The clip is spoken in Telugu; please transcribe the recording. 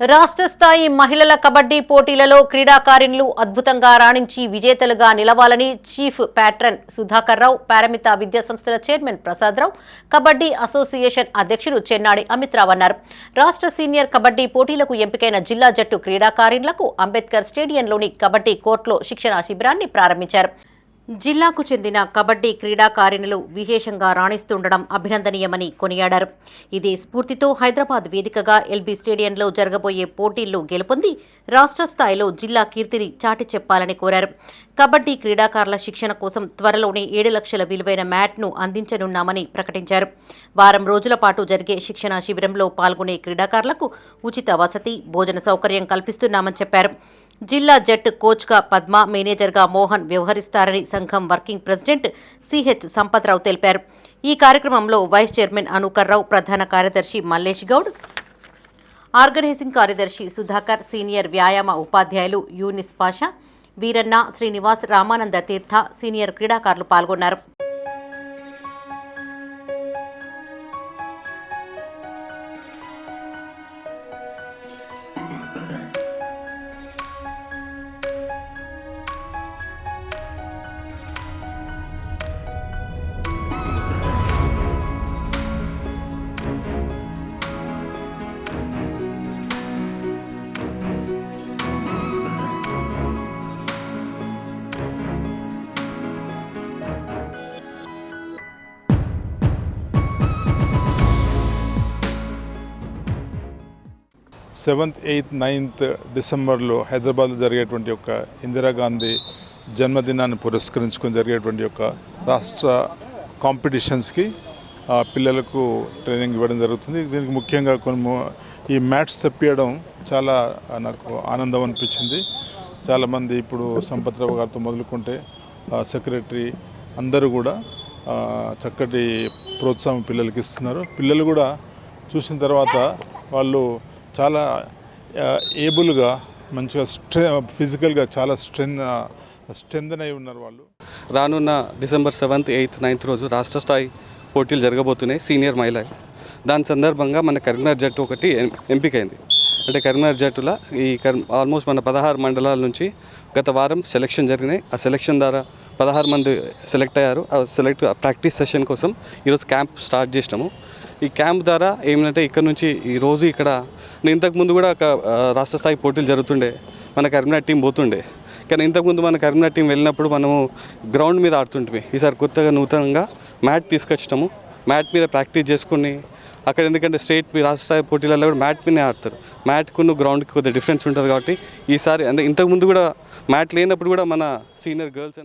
రాష్ట్ర స్థాయి మహిళల కబడ్డీ పోటీలలో క్రీడాకారిణులు అద్భుతంగా రాణించి విజేతలుగా నిలవాలని చీఫ్ ప్యాట్రన్ సుధాకర్ రావు పారమిత విద్యా సంస్థల చైర్మన్ ప్రసాదరావు కబడ్డీ అసోసియేషన్ అధ్యక్షుడు చెన్నాడి అమిత్రావు అన్నారు. రాష్ట్ర సీనియర్ కబడ్డీ పోటీలకు ఎంపికైన జిల్లా జట్టు క్రీడాకారిణులకు అంబేద్కర్ స్టేడియంలోని కబడ్డీ కోర్టులో శిక్షణా శిబిరాన్ని ప్రారంభించారు. జిల్లాకు చెందిన కబడ్డీ క్రీడాకారిణులు విశేషంగా రాణిస్తుండడం అభినందనీయమని కొనియాడారు. ఇదే స్ఫూర్తితో హైదరాబాద్ వేదికగా ఎల్బీ స్టేడియంలో జరగబోయే పోటీల్లో గెలుపొంది రాష్ట్ర స్థాయిలో జిల్లా కీర్తిని చాటి చెప్పాలని కోరారు. కబడ్డీ క్రీడాకారుల శిక్షణ కోసం త్వరలోనే ఏడు లక్షల విలువైన మ్యాట్ను అందించనున్నామని ప్రకటించారు. వారం రోజుల పాటు జరిగే శిక్షణా శిబిరంలో పాల్గొనే క్రీడాకారులకు ఉచిత వసతి భోజన సౌకర్యం కల్పిస్తున్నామని చెప్పారు. జిల్లా జట్టు కోచ్గా పద్మ మేనేజర్గా మోహన్ వ్యవహరిస్తారని సంఘం వర్కింగ్ ప్రెసిడెంట్ సిహెచ్ సంపత్రావు తెలిపారు. ఈ కార్యక్రమంలో వైస్ చైర్మన్ అనూకర్రావు ప్రధాన కార్యదర్శి మల్లేష్ గౌడ్ ఆర్గనైజింగ్ కార్యదర్శి సుధాకర్ సీనియర్ వ్యాయామ ఉపాధ్యాయులు యూనిస్ పాషా వీరన్న శ్రీనివాస్ రామానంద తీర్థ సీనియర్ క్రీడాకారులు పాల్గొన్నారు. సెవెంత్ ఎయిత్ నైన్త్ డిసెంబర్లో హైదరాబాద్లో జరిగేటువంటి యొక్క ఇందిరాగాంధీ జన్మదినాన్ని పురస్కరించుకొని జరిగేటువంటి యొక్క రాష్ట్ర కాంపిటీషన్స్కి పిల్లలకు ట్రైనింగ్ ఇవ్వడం జరుగుతుంది. దీనికి ముఖ్యంగా కొన్ని ఈ మ్యాట్స్ తెప్పియడం చాలా నాకు ఆనందం అనిపించింది. చాలామంది ఇప్పుడు సంపత్రావు గారితో మొదలుకుంటే సెక్రటరీ అందరూ కూడా చక్కటి ప్రోత్సాహం పిల్లలకి ఇస్తున్నారు. పిల్లలు కూడా చూసిన తర్వాత వాళ్ళు చాలా ఏబుల్గా మంచిగా స్ట్రె ఫిజికల్గా చాలా స్ట్రెంగ్ స్ట్రెందన్ అయి ఉన్నారు వాళ్ళు. రానున్న డిసెంబర్ సెవెంత్ ఎయిత్ నైన్త్ రోజు రాష్ట్ర స్థాయి పోటీలు జరగబోతున్నాయి సీనియర్ మహిళ దాని సందర్భంగా మన కరీంనగర్ జట్టు ఒకటి ఎం- ఎంపికైంది. అంటే కరీంనగర్ జట్టులో ఈ ఆల్మోస్ట్ మన పదహారు మండలాల నుంచి గత వారం సెలెక్షన్ జరిగినాయి. ఆ సెలెక్షన్ ద్వారా పదహారు మంది సెలెక్ట్ అయ్యారు. ఆ సెలెక్ట్ ప్రాక్టీస్ సెషన్ కోసం ఈరోజు క్యాంప్ స్టార్ట్ చేసినాము. ఈ క్యాంప్ ద్వారా ఏమిటంటే ఇక్కడ నుంచి ఈ రోజు ఇక్కడ నేను ఇంతకుముందు కూడా ఒక రాష్ట్ర స్థాయి పోటీలు జరుగుతుండే. మన కరీంనగర్ టీం పోతుండే. కానీ ఇంతకుముందు మన కరీంనగర్ టీం వెళ్ళినప్పుడు మనము గ్రౌండ్ మీద ఆడుతుంటే ఈసారి కొత్తగా నూతనంగా మ్యాట్ తీసుకొచ్చినాము. మ్యాట్ మీద ప్రాక్టీస్ చేసుకుని అక్కడ ఎందుకంటే స్టేట్ రాష్ట్ర స్థాయి పోటీలలో కూడా మ్యాట్ మీదనే ఆడతారు. మ్యాట్కును గ్రౌండ్కి కొద్దిగా డిఫరెన్స్ ఉంటుంది కాబట్టి ఈసారి అంటే ఇంతకుముందు కూడా మ్యాట్ లేనప్పుడు కూడా మన సీనియర్ గర్ల్స్